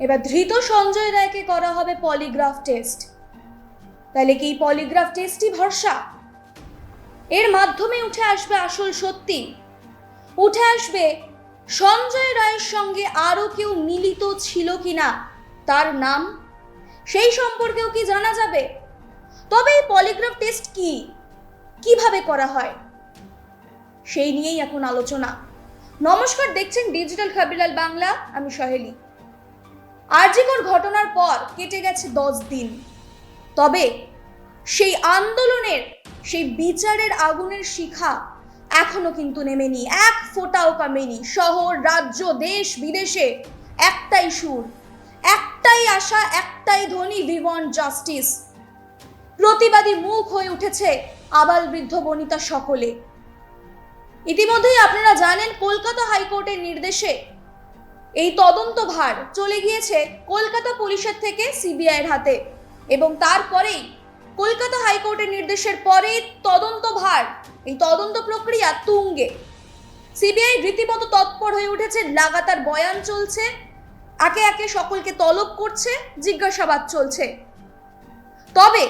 এবার ধৃত সঞ্জয় রায়কে করা হবে পলিগ্রাফ টেস্ট তাহলে কি পলিগ্রাফ টেস্টই ভরসা? এর মাধ্যমে উঠে আসবে আসল সত্যি। উঠে আসবে, সঞ্জয় রায়ের সঙ্গে আরও কেউ মিলিত ছিল কিনা, তার নাম? সেই সম্পর্কেও কি জানা যাবে? তবে এই পলিগ্রাফ টেস্ট কি? কীভাবে করা হয়? সেই নিয়েই এখন আলোচনা। নমস্কার, দেখছেন ডিজিটাল খাবিলাল বাংলা আমি সহেলি। আরজিকর ঘটনার পর কেটে গেছে দশ দিন। তবে সেই আন্দোলনের, সেই বিচারের আগুনের শিখা এখনও কিন্তু নেমেনি। এক ফোঁটাও কামেনি। শহর, রাজ্য, দেশ, বিদেশে একটাই সুর, একটাই আশা, একটাই ধ্বনি ওয়ান্ট জাস্টিস প্রতিবাদী মুখ হয়ে উঠেছে আবাল বৃদ্ধ বনিতা সকলে। ইতিমধ্যেই আপনারা জানেন, কলকাতা হাইকোর্টের নির্দেশে এই তদন্ত ভার চলে গিয়েছে কলকাতা পুলিশের থেকে সিবিআইয়ের হাতে। এবং তারপরেই কলকাতা হাইকোর্টের নির্দেশের পরে তদন্ত ভার, এই তদন্ত প্রক্রিয়া তুঙ্গে। সিবিআই রীতিমতো তৎপর হয়ে উঠেছে, লাগাতার বয়ান চলছে, একে একে সকলকে তলব করছে, জিজ্ঞাসাবাদ চলছে। তবে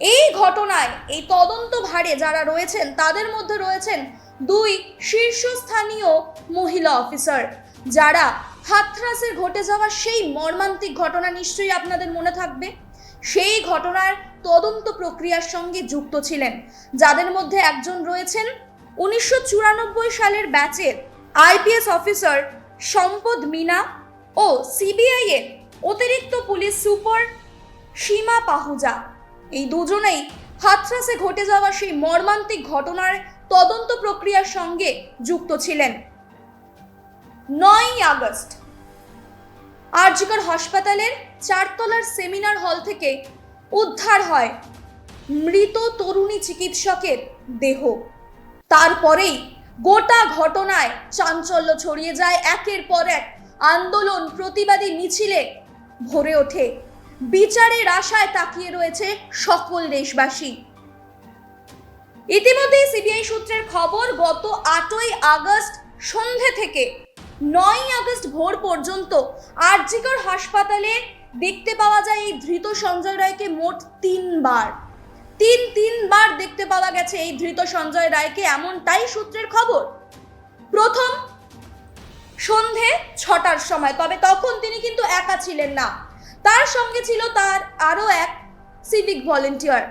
এই ঘটনায়, এই তদন্ত ভারে যারা রয়েছেন, তাদের মধ্যে রয়েছেন দুই শীর্ষস্থানীয় মহিলা অফিসার, যারা হাথরাসের ঘটে যাওয়া সেই মর্মান্তিক ঘটনা নিশ্চয়ই আপনাদের মনে থাকবে। সেই ঘটনার তদন্ত প্রক্রিয়ার সঙ্গে যুক্ত ছিলেন, যাদের মধ্যে একজন রয়েছেন উনিশশো চুরানব্বই সালের ব্যাচের আইপিএস অফিসার সম্পদ মিনা ও সিবিআই এর অতিরিক্ত পুলিশ সুপার সীমা পাহুজা। এই দুজনেই হাথরাসে ঘটে যাওয়া সেই মর্মান্তিক ঘটনার তদন্ত প্রক্রিয়ার সঙ্গে যুক্ত ছিলেন। নয়ই আগস্ট। আরজিকর হাসপাতালের চারতলার সেমিনার হল থেকে উদ্ধার হয় মৃত তরুণী চিকিৎসকের দেহ। তারপরেই গোটা ঘটনায় চাঞ্চল্য ছড়িয়ে যায় একের পর এক আন্দোলন প্রতিবাদী মিছিলে ভরে ওঠে। বিচারের আশায় তাকিয়ে রয়েছে সকল দেশবাসী। ইতিমধ্যেই সিবিআই সূত্রের খবর, গত আটই আগস্ট সন্ধে থেকে নয়ই আগস্ট ভোর পর্যন্ত আরজিকর হাসপাতালে দেখতে পাওয়া যায় এই ধৃত সঞ্জয় রায়কে মোট তিনবার। তিন তিনবার দেখতে পাওয়া গেছে এই ধৃত সঞ্জয় রায়কে, এমনটাই সূত্রের খবর। প্রথম সন্ধে ছটার সময়, তবে তখন তিনি কিন্তু একা ছিলেন না। তার সঙ্গে ছিল তার আরও এক সিভিক ভলেন্টিয়ার।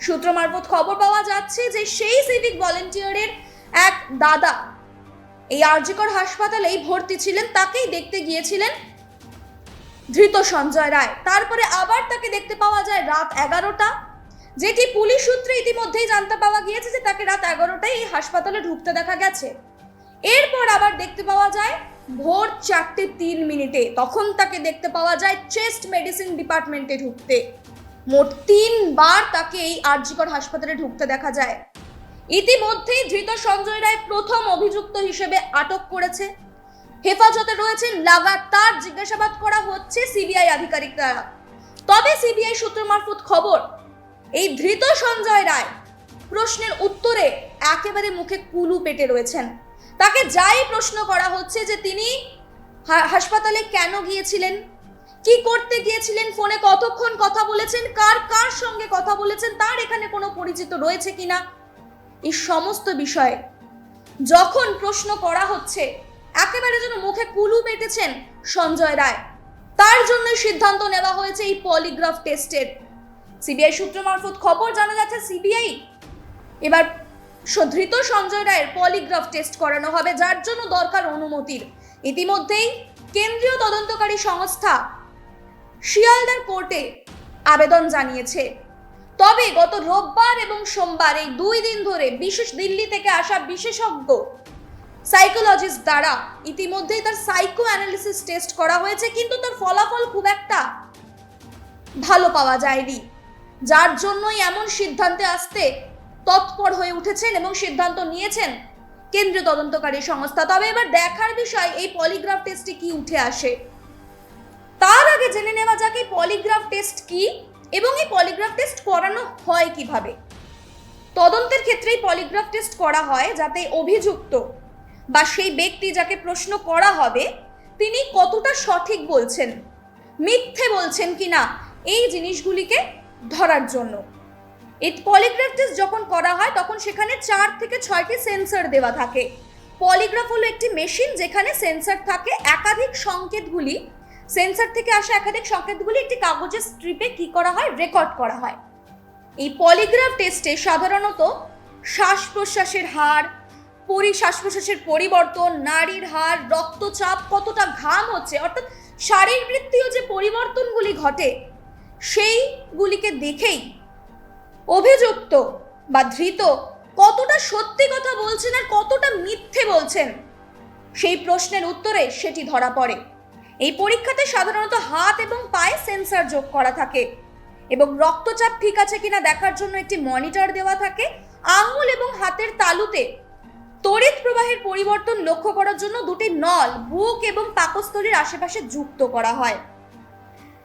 সূত্র মারফত খবর পাওয়া যাচ্ছে যে সেই সিভিক ভলেন্টিয়ারের এক দাদা এই আরজিকর হাসপাতালেই ভর্তি ছিলেন, তাকেই দেখতে গিয়েছিলেন ধৃত সঞ্জয় রায়। তারপরে আবার তাকে দেখতে পাওয়া যায় রাত এগারোটা, যেটি পুলিশ সূত্রে ইতিমধ্যেই জানতে পাওয়া গিয়েছে যে তাকে রাত এগারোটায় এই হাসপাতালে ঢুকতে দেখা গেছে। এরপর আবার দেখতে পাওয়া যায় ভোর চারটে তিন মিনিটে, তখন তাকে দেখতে পাওয়া যায় চেস্ট মেডিসিন ডিপার্টমেন্টে ঢুকতে। মোট তিনবার তাকে এই আরজিকর হাসপাতালে ঢুকতে দেখা যায়। ইতিমধ্যেই ধৃত সঞ্জয় রায় প্রথম অভিযুক্ত হিসেবে আটক করেছে। হেফাজতে রয়েছেন লাগাতার জিজ্ঞাসাবাদ করা হচ্ছে সিবিআই আধিকারিক দ্বারা তবে সিবিআই সূত্র মারফত খবর, এই ধৃত সঞ্জয় রায় প্রশ্নের উত্তরে একেবারে মুখে কুলু পেটে রয়েছেন। তাকে যাই প্রশ্ন করা হচ্ছে যে তিনি হাসপাতালে কেন গিয়েছিলেন? কি করতে গিয়েছিলেন? ফোনে কতক্ষণ কথা বলেছেন? কার কার সঙ্গে কথা বলেছেন? তার এখানে কোনো পরিচিত রয়েছে কিনা? এই সমস্ত বিষয়ে। যখন প্রশ্ন করা হচ্ছে, একেবারে যেন মুখে কুলু পেটেছেন সঞ্জয় রায়। তার জন্য সিদ্ধান্ত নেওয়া হয়েছে এই পলিগ্রাফ টেস্টের। সিবিআই সূত্র মারফত খবর জানা যাচ্ছে, সিবিআই এবার ধৃত সঞ্জয় রায়ের পলিগ্রাফ টেস্ট করানো হবে, যার জন্য দরকার অনুমতির। ইতিমধ্যেই কেন্দ্রীয় তদন্তকারী সংস্থা শিয়ালদার কোর্টে আবেদন জানিয়েছে। তবে গত রোববার এবং সোমবার এই দুই দিন ধরে বিশেষ দিল্লি থেকে আসা বিশেষজ্ঞ সাইকোলজিস্ট দ্বারা ইতিমধ্যেই তার সাইকো অ্যানালিসিস টেস্ট করা হয়েছে, কিন্তু তার ফলাফল খুব একটা ভালো পাওয়া যায়নি। যার জন্যই এমন সিদ্ধান্তে আসতে তৎপর হয়ে উঠেছেন এবং সিদ্ধান্ত নিয়েছেন কেন্দ্রীয় তদন্তকারী সংস্থা। তবে এবার দেখার বিষয়, এই পলিগ্রাফ টেস্টে কি উঠে আসে? তার আগে জেনে নেওয়া যাক, এই পলিগ্রাফ টেস্ট কি? এবং এই পলিগ্রাফ টেস্ট করানো হয় কীভাবে? তদন্তের ক্ষেত্রেই পলিগ্রাফ টেস্ট করা হয় যাতে অভিযুক্ত বা সেই ব্যক্তি যাকে প্রশ্ন করা হবে, তিনি কতটা সঠিক বলছেন, মিথ্যে বলছেন কিনা এই জিনিসগুলিকে ধরার জন্য। এই পলিগ্রাফ টেস্ট যখন করা হয়, তখন সেখানে চার থেকে ছয়টি সেন্সর দেওয়া থাকে। পলিগ্রাফ হলো একটি মেশিন যেখানে সেন্সর থাকে একাধিক সংকেতগুলি সেন্সর থেকে আসা একাধিক সংকেতগুলি একটি কাগজের স্ট্রিপে কি করা হয়? রেকর্ড করা হয়। এই পলিগ্রাফ টেস্টে সাধারণত শ্বাস প্রশ্বাসের হার, পরি শ্বাস প্রশ্বাসের পরিবর্তন নারীর হার, রক্তচাপ কতটা ঘাম হচ্ছে, অর্থাৎ শারীরবৃত্তীয় যে পরিবর্তনগুলি ঘটে, সেইগুলিকে দেখেই অভিযুক্ত বা ধৃত কতটা সত্যি কথা বলছেন আর কতটা মিথ্যে বলছেন, সেই প্রশ্নের উত্তরে সেটি ধরা পড়ে। এই পরীক্ষাতে সাধারণত হাত এবং পায়ে সেন্সার যোগ করা থাকে এবং রক্তচাপ ঠিক আছে কিনা দেখার জন্য একটি মনিটর দেওয়া থাকে। আঙুল এবং হাতের তালুতে তড়িৎ প্রবাহের পরিবর্তন লক্ষ্য করার জন্য দুটি নল বুক এবং পাকস্থলীর আশেপাশে যুক্ত করা হয়।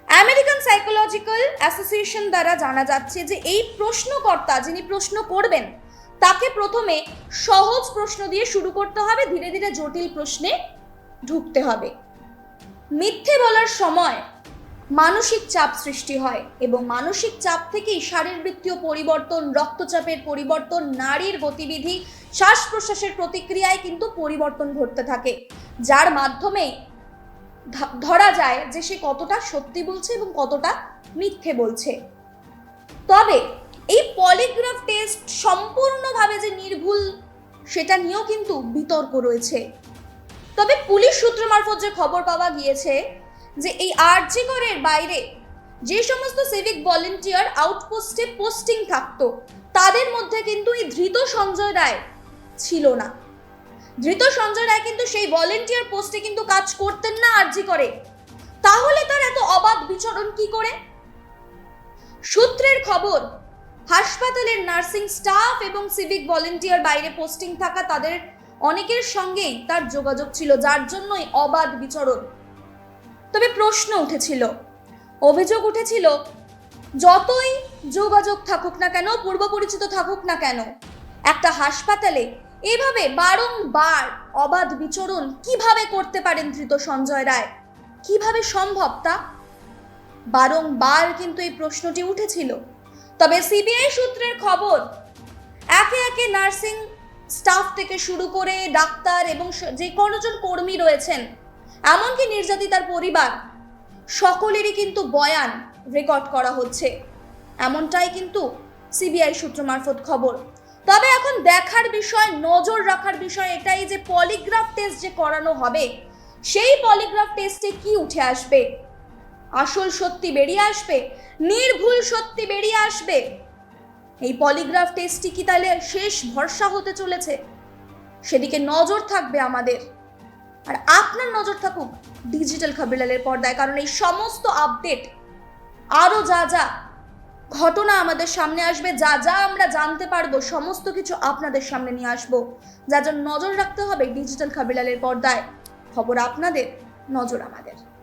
আমেরিকান সাইকোলজিক্যাল অ্যাসোসিয়েশন দ্বারা জানা যাচ্ছে যে এই প্রশ্নকর্তা যিনি প্রশ্ন করবেন, তাকে প্রথমে সহজ প্রশ্ন দিয়ে শুরু করতে হবে, ধীরে ধীরে জটিল প্রশ্নে ঢুকতে হবে। মিথ্যে বলার সময় মানসিক চাপ সৃষ্টি হয় এবং মানসিক চাপ থেকেই শারীরবৃত্তীয় পরিবর্তন, রক্তচাপের পরিবর্তন, নারীর গতিবিধি, শ্বাস প্রশ্বাসের প্রতিক্রিয়ায় কিন্তু পরিবর্তন ঘটতে থাকে, যার মাধ্যমে ধরা যায় যে সে কতটা সত্যি বলছে এবং কতটা মিথ্যে বলছে। তবে এই পলিগ্রাফ টেস্ট সম্পূর্ণভাবে যে নির্ভুল, সেটা নিয়েও কিন্তু বিতর্ক রয়েছে। তবে পুলিশ সূত্র মারফত যে খবর পাওয়া গিয়েছে যে এই আরজিগড়ের বাইরে যে সমস্ত সিভিক ভলেন্টিয়ার আউটপোস্টে পোস্টিং থাকতো, তাদের মধ্যে কিন্তু এই ধৃত সঞ্জয় রায় ছিল না। ধৃত সঞ্জয় রায় কিন্তু সেই ভলেন্টিয়ার পোস্টে কিন্তু কাজ করতেন না আরজি করে। তাহলে তার এত অবাধ বিচরণ কি করে? সূত্রের খবর, হাসপাতালের নার্সিং স্টাফ এবং সিভিক ভলেন্টিয়ার বাইরে পোস্টিং থাকা তাদের অনেকের সঙ্গেই তার যোগাযোগ ছিল, যার জন্যই অবাধ বিচরণ। তবে প্রশ্ন উঠেছিল। অভিযোগ উঠেছিল, যতই যোগাযোগ থাকুক না কেন, পূর্ব পরিচিত থাকুক না কেন, একটা হাসপাতালে এভাবে বারংবার অবাধ বিচরণ কীভাবে করতে পারেন ধৃত সঞ্জয় রায়? কীভাবে সম্ভব তা? বারংবার কিন্তু এই প্রশ্নটি উঠেছিল। তবে সিবিআই সূত্রের খবর, একে একে নার্সিং স্টাফ থেকে শুরু করে ডাক্তার এবং যে কোনোজন কর্মী রয়েছেন, এমনকি নির্যাতিতার পরিবার, সকলেরই কিন্তু বয়ান রেকর্ড করা হচ্ছে। এমনটাই কিন্তু সিবিআই সূত্র মারফত খবর। তবে এখন দেখার বিষয়, নজর রাখার বিষয় এটাই যে পলিগ্রাফ টেস্ট যে করানো হবে, সেই পলিগ্রাফ টেস্টে কি উঠে আসবে? আসল সত্যি বেরিয়ে আসবে? নির্ভুল সত্যি বেরিয়ে আসবে? এই পলিগ্রাফ টেস্টটি কি তাহলে শেষ ভরসা হতে চলেছে? সেদিকে নজর থাকবে আমাদের। আর আপনার নজর থাকুক ডিজিটাল খবরিলালের পর্দায়, কারণ এই সমস্ত আপডেট, আরও যা যা ঘটনা আমাদের সামনে আসবে, যা যা আমরা জানতে পারব, সমস্ত কিছু আপনাদের সামনে নিয়ে আসব। যা যা নজর রাখতে হবে ডিজিটাল খবরিলালের পর্দায়। খবর আপনাদের, নজর আমাদের।